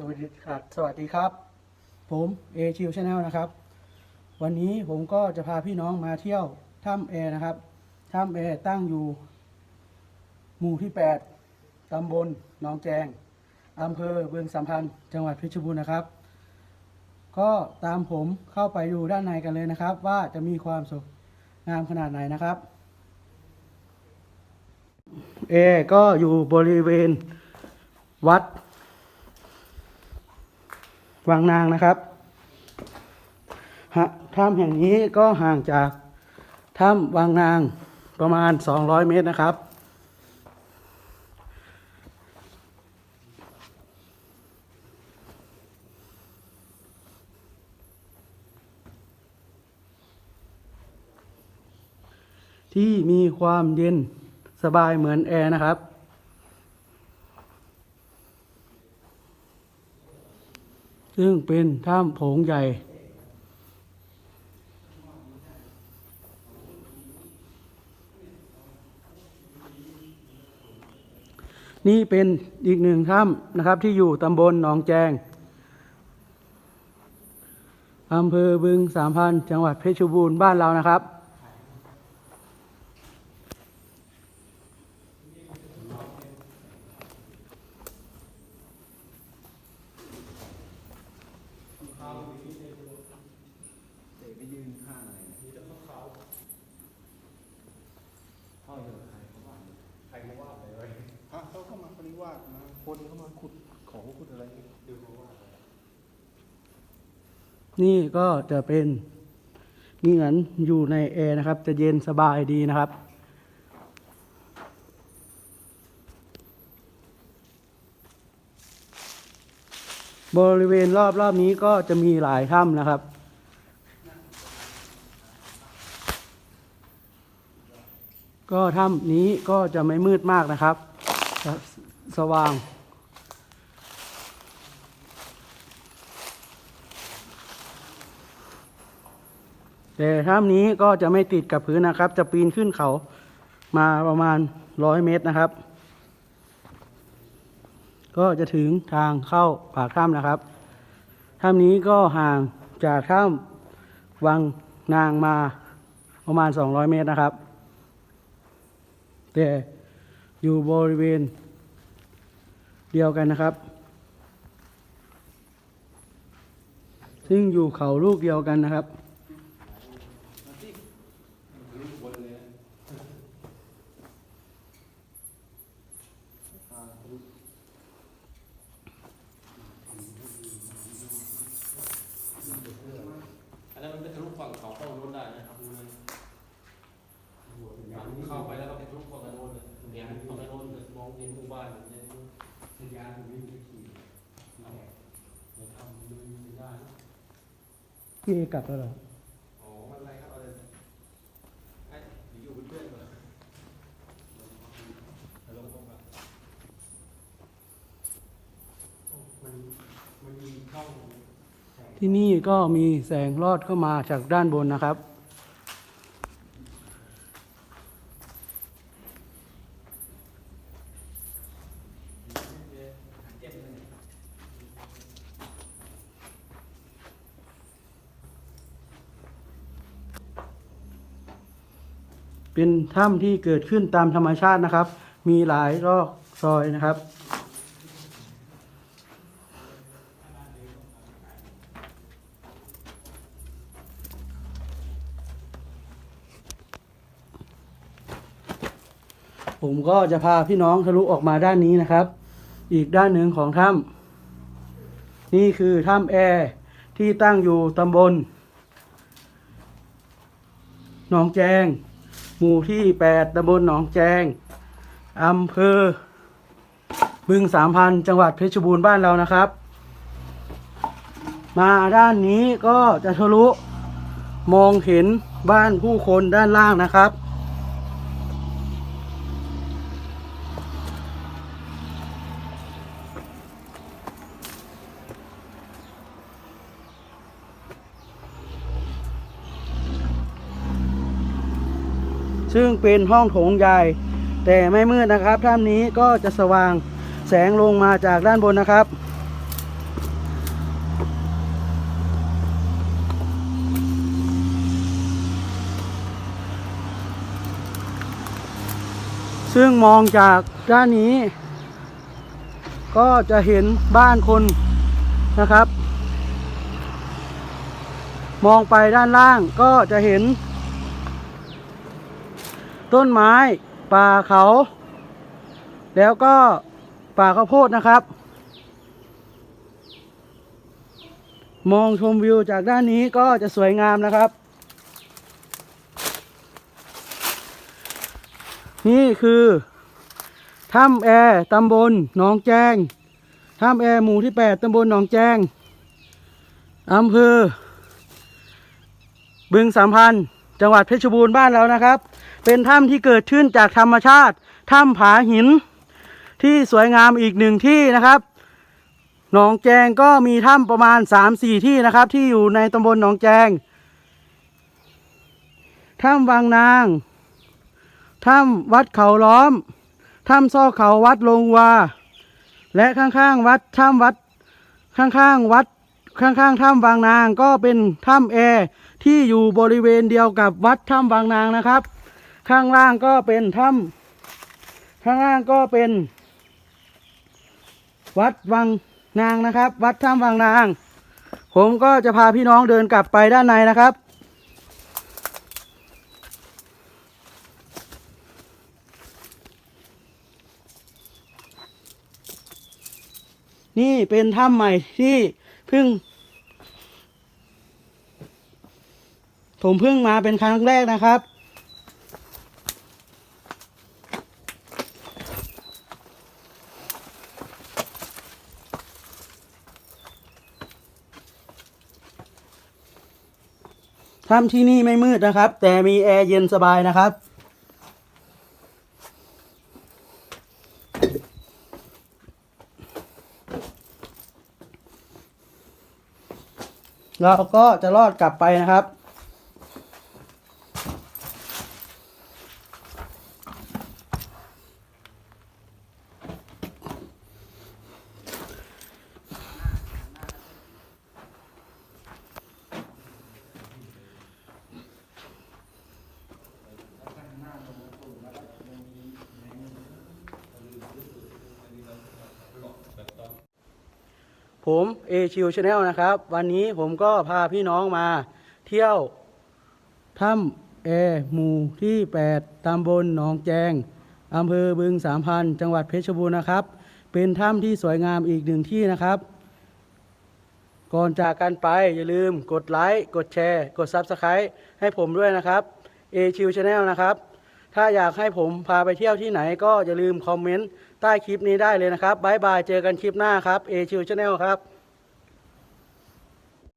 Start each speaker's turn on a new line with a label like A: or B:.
A: สวัสดีครับสวัสดีครับ ผมเอชิวชาแนลนะครับ วันนี้ผมก็จะพาพี่น้องมาเที่ยวถ้ำแอนะครับถ้ำแอตั้งอยู่ หมู่ที่ 8 ตำบลหนองแจงอำเภอเบืองสัมพันธ์ จังหวัดเพชรบูรณ์นะครับ ก็ตามผมเข้าไปดูด้านในกันเลยนะครับ ว่าจะมีความสวยงามขนาดไหนนะครับ เอ ก็อยู่บริเวณวัด วังนางนะครับถ้ำแห่งนี้ก็ห่างจากถ้ำวังนางประมาณ 200 เมตรนะครับ ที่มีความเย็นสบายเหมือนแอร์นะครับ ซึ่งเป็นถ้ำโถงใหญ่ นี่เป็นอีกหนึ่งถ้ำนะครับที่อยู่ตำบลหนองแจงอำเภอบึงสามพัน จังหวัดเพชรบูรณ์บ้านเรานะครับ
B: พระเขาเข้ามาปริวาสนะคนเข้ามาขุดของขุดอะไรดูเขาว่า
A: นี่ก็จะเป็นนี่เหมือนอยู่ในแอร์นะครับ จะเย็นสบายดีนะครับบริเวณรอบรอบนี้ก็จะมีหลายถ้ำนะครับ ก็ถ้ำนี้ก็จะไม่มืดมากนะครับจะสว่าง แต่ถ้ำนี้ก็จะไม่ติดกับพื้นนะครับ จะปีนขึ้นเขามาประมาณร้อยเมตรนะครับ ก็จะถึงทางเข้าปากถ้ำนะครับถ้ำนี้ก็ห่างจากถ้ำวังนางมาประมาณ 200 เมตรนะครับ แต่อยู่บริเวณเดียวกันนะครับ ซึ่งอยู่เขาลูกเดียวกันนะครับ
C: อันนั้นมันเป็นทะลุฝั่งเขาเข้าโน้นได้นะครับเข้าไปแล้วก็เป็นทะลุฝั่งโน้นเลยเห็นฝั่งโน้นเลยมองเห็นหมู่บ้านเห็นสัญญาณวิ่งไปขี่เอาเดี๋ยวทำดูได้นะ
A: พี่เอกลับแล้วเหรอ
C: อ๋อไม่เป็นไรครับเอาเลยไอ้เดี๋ยวอยู่เป็นเพื่อนก่อนแล้วลงเข้ามาโอ้มันมันมีช่อง
A: ที่นี่ก็มีแสงรอดเข้ามาจากด้านบนนะครับ เป็นถ้ำที่เกิดขึ้นตามธรรมชาตินะครับ มีหลายรอกซอยนะครับ ผมก็จะพาพี่น้องทะลุออกมาด้านนี้นะครับ อีกด้านหนึ่งของถ้ำนี่คือถ้ำแอร์ที่ตั้งอยู่ตำบลหนองแจง หมู่ที่ 8ตำบลหนองแจงอำเภอ บึงสามพันจังหวัดเพชรบูรณ์บ้านเรานะครับ มาด้านนี้ก็จะทะลุมองเห็นบ้านผู้คนด้านล่างนะครับ ซึ่งเป็นห้องโถงใหญ่ แต่ไม่มืดนะครับถ้ำนี้ก็จะสว่างแสงลงมาจากด้านบนนะครับ ซึ่งมองจากด้านนี้ ก็จะเห็นบ้านคนนะครับ มองไปด้านล่างก็จะเห็น ต้นไม้ ป่าเขา แล้วก็ป่าข้าวโพดนะครับ มองชมวิวจากด้านนี้ก็จะสวยงามนะครับ นี่คือถ้ำแอร์ตำบลหนองแจงถ้ำแอร์หมู่ที่ 8ตำบลหนองแจงอำเภอบึงสามพันธ์ จังหวัดเพชรบูรณ์บ้านเรานะครับ เป็นถ้ำที่เกิดขึ้นจากธรรมชาติ ถ้ำผาหิน ที่สวยงามอีกหนึ่งที่นะครับหนองแจงก็มีถ้ำประมาณ 3-4 ที่นะครับ ที่อยู่ในตำบลหนองแจง ถ้ำวังนาง ถ้ำวัดเขาล้อม ถ้ำซอกเขาวัดลงวา และข้างๆวัดถ้ำวัดข้างๆวัดข้างๆถ้ำบางนางก็เป็นถ้ำแอร์ ที่อยู่บริเวณเดียวกับวัดถ้ำบางนางนะครับ ข้างล่างก็เป็นถ้ำข้างล่างก็เป็น วัดวังนางนะครับ วัดถ้ำวังนาง ผมก็จะพาพี่น้องเดินกลับไปด้านในนะครับ นี่เป็นถ้ำใหม่ที่เพิ่ง ผมเพิ่งมาเป็นครั้งแรกนะครับ ถ้ำที่นี่ไม่มืดนะครับ แต่มีแอร์เย็นสบายนะครับเราก็จะรอดกลับไปนะครับ ผมเอชิวชาแนลนะครับ วันนี้ผมก็พาพี่น้องมาเที่ยวถ้ำแอหมู่ที่ 8ตำบลหนองแจงอำเภอบึงสามพันจังหวัดเพชรบูรณ์นะครับ เป็นถ้ำที่สวยงามอีกหนึ่งที่นะครับ ก่อนจากกันไปอย่าลืมกดไลค์กดแชร์ กด Subscribe ให้ผมด้วยนะครับเอชิวชาแนลนะครับ ถ้าอยากให้ผมพาไปเที่ยวที่ไหนก็อย่าลืมคอมเมนต์ ใต้คลิปนี้ได้เลยนะครับบายบายเจอกันคลิปหน้าครับเอชิวชาแนลครับ